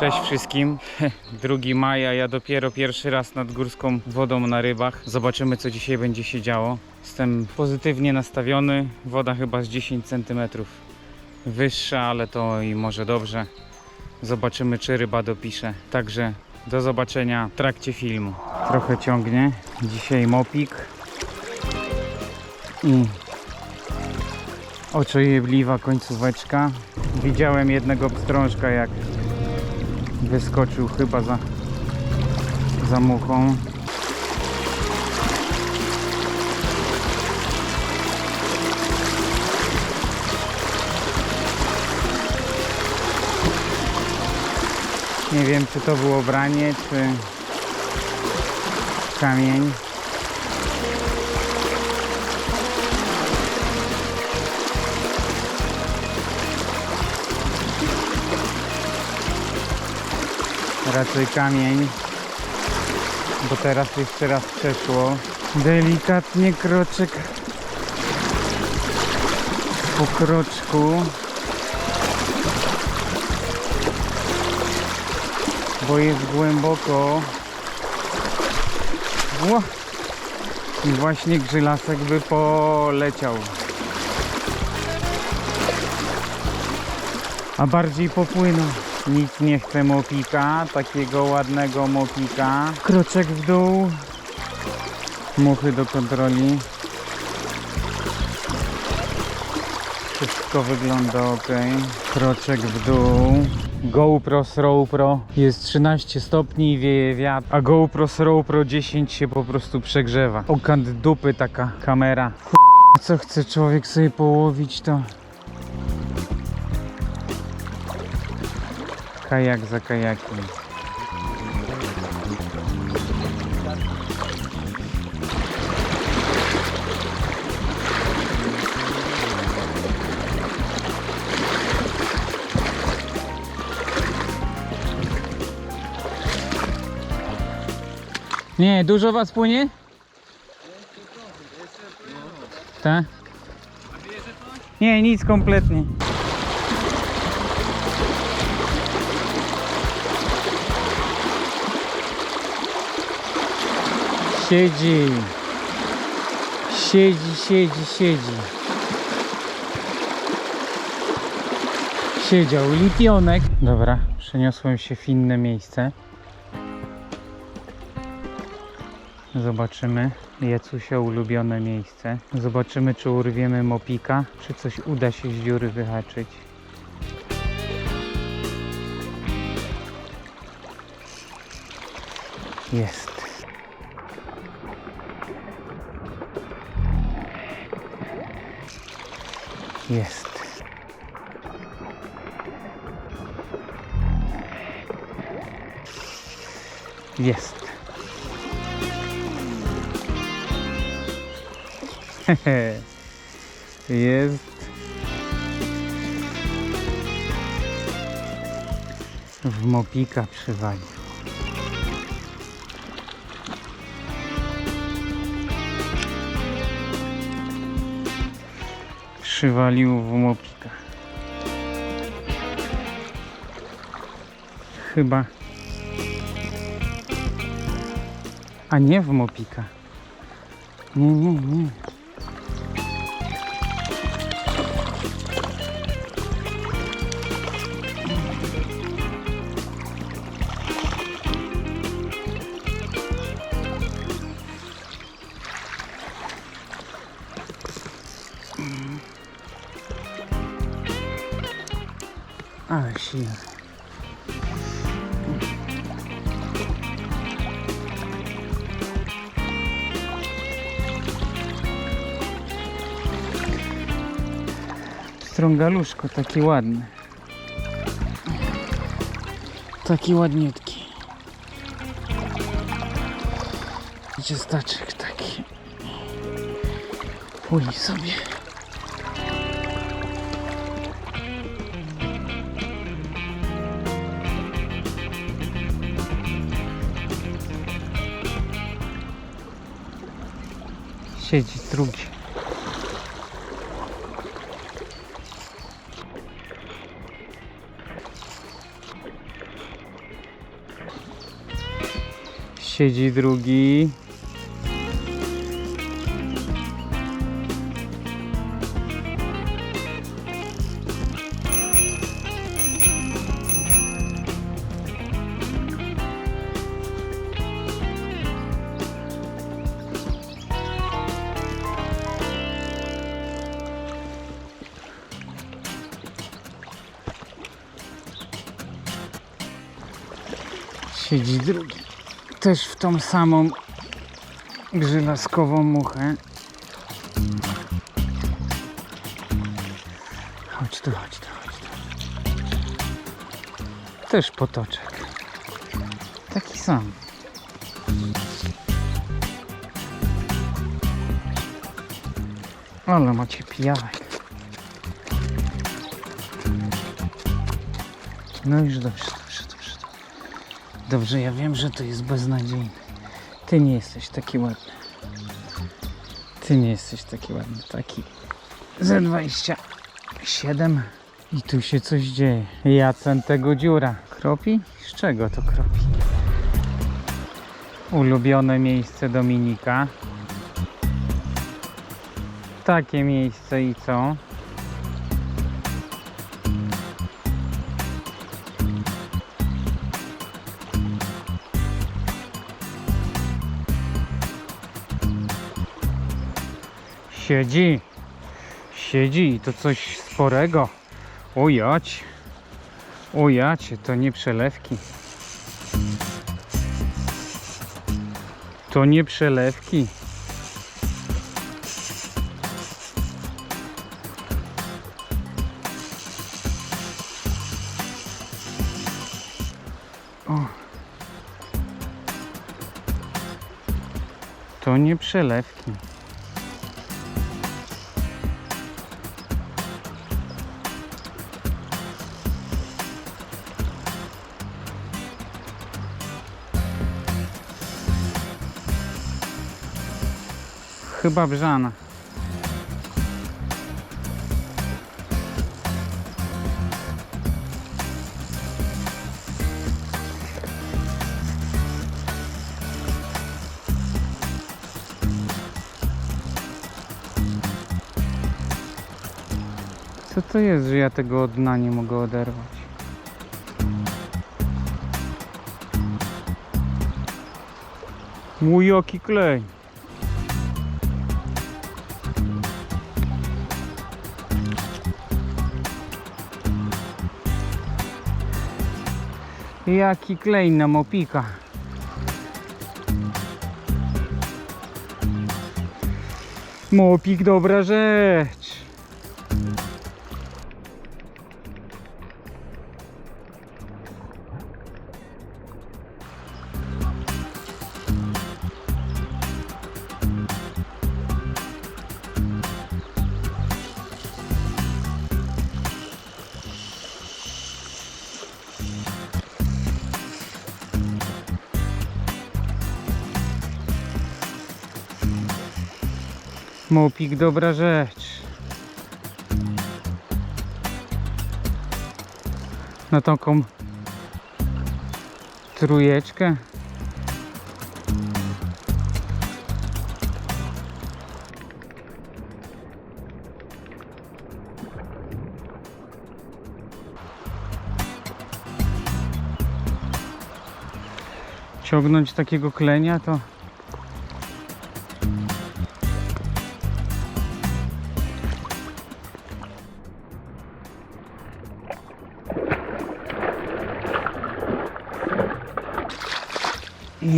Cześć wszystkim. 2 maja, ja dopiero pierwszy raz nad górską wodą na rybach. Zobaczymy co dzisiaj będzie się działo. Jestem pozytywnie nastawiony. Woda chyba z 10 cm wyższa, ale to i może dobrze. Zobaczymy czy ryba dopisze. Także do zobaczenia w trakcie filmu. Trochę ciągnie. Dzisiaj mopik. I oczojebliwa końcóweczka. Widziałem jednego pstrążka jak wyskoczył chyba za, za muchą. Nie wiem czy to było branie, czy kamień. Raczej kamień, bo teraz jeszcze raz przeszło. Delikatnie kroczek po kroczku. Bo jest głęboko. Ło! I właśnie grzylasek by poleciał. A bardziej popłynął. Nic nie chce mopika, takiego ładnego mopika. Kroczek w dół. Muchy do kontroli. Wszystko wygląda ok. Kroczek w dół. GoPro Slow Pro jest 13 stopni, wieje wiatr, a GoPro Slow Pro 10 się po prostu przegrzewa. Okant dupy taka kamera. K***a, Co chce człowiek sobie połowić to kajak za kajakiem. Nie, dużo was płynie? Tak? Nie, nic kompletnie. Siedzi. Siedzi, siedzi, siedzi. Siedział lipionek. Dobra, przeniosłem się w inne miejsce. Zobaczymy Jecusia ulubione miejsce. Zobaczymy czy urwiemy mopika, czy coś uda się z dziury wyhaczyć. Jest. Jest. Jest. Jest. W mopika przywalił. Przywalił w mopika. Chyba. A nie w mopika. Nie, nie, nie. Ale silny. Strągaluszko, taki ładny. Taki ładniutki. Ciestaczek taki. Puli sobie. siedzi drugi. Siedzi drugi. Siedzi drugi. Też w tą samą grzylaskową muchę. Chodź tu, chodź tu, chodź tu. Też potoczek. Taki sam. Ale macie pijawek. No już dobrze. Dobrze, ja wiem, że to jest beznadziejne. Ty nie jesteś taki ładny. Ty nie jesteś taki ładny. Taki ze 27. I tu się coś dzieje. Jacen tego dziura. Kropi? Z czego to kropi? Ulubione miejsce Dominika. Takie miejsce i co? Siedzi. Siedzi i to coś sporego. O jać. O jacie, to nie przelewki. To nie przelewki. To nie przelewki. Chyba brzana. Co to jest, że ja tego dna nie mogę oderwać? Mój jaki klej. Jaki klej na mopika. Mopik dobra rzecz. Mopik dobra rzecz. Na taką trójeczkę. Ciągnąć takiego klenia to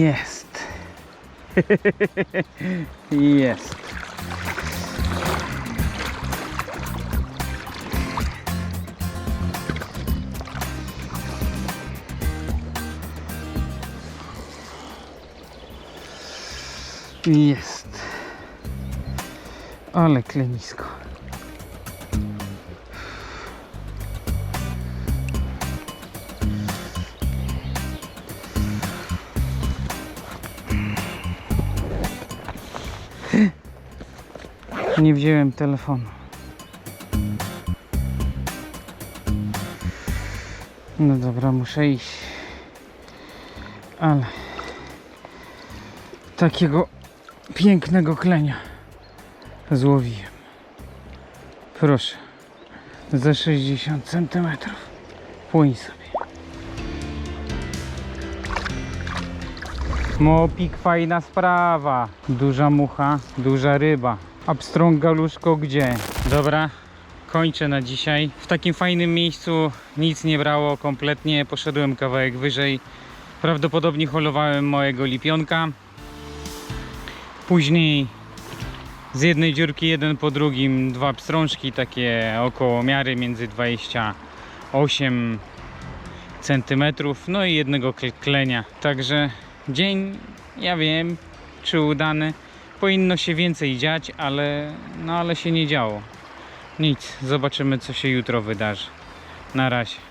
Jest. Jest. Jest. Ale klenisko. Nie wziąłem telefonu. No dobra, muszę iść. Ale takiego pięknego klenia złowiłem. Proszę, za 60 cm. Płyń sobie. Mopik, fajna sprawa. Duża mucha, duża ryba. A pstrąg galuszko gdzie? Dobra, kończę na dzisiaj. W takim fajnym miejscu nic nie brało kompletnie. Poszedłem kawałek wyżej. Prawdopodobnie holowałem małego lipionka. Później z jednej dziurki jeden po drugim dwa pstrążki takie około miary między 28 centymetrów no i jednego kl- klenia także dzień ja wiem czy udany powinno się więcej dziać ale no ale się nie działo. Nic. Zobaczymy co się jutro wydarzy. Na razie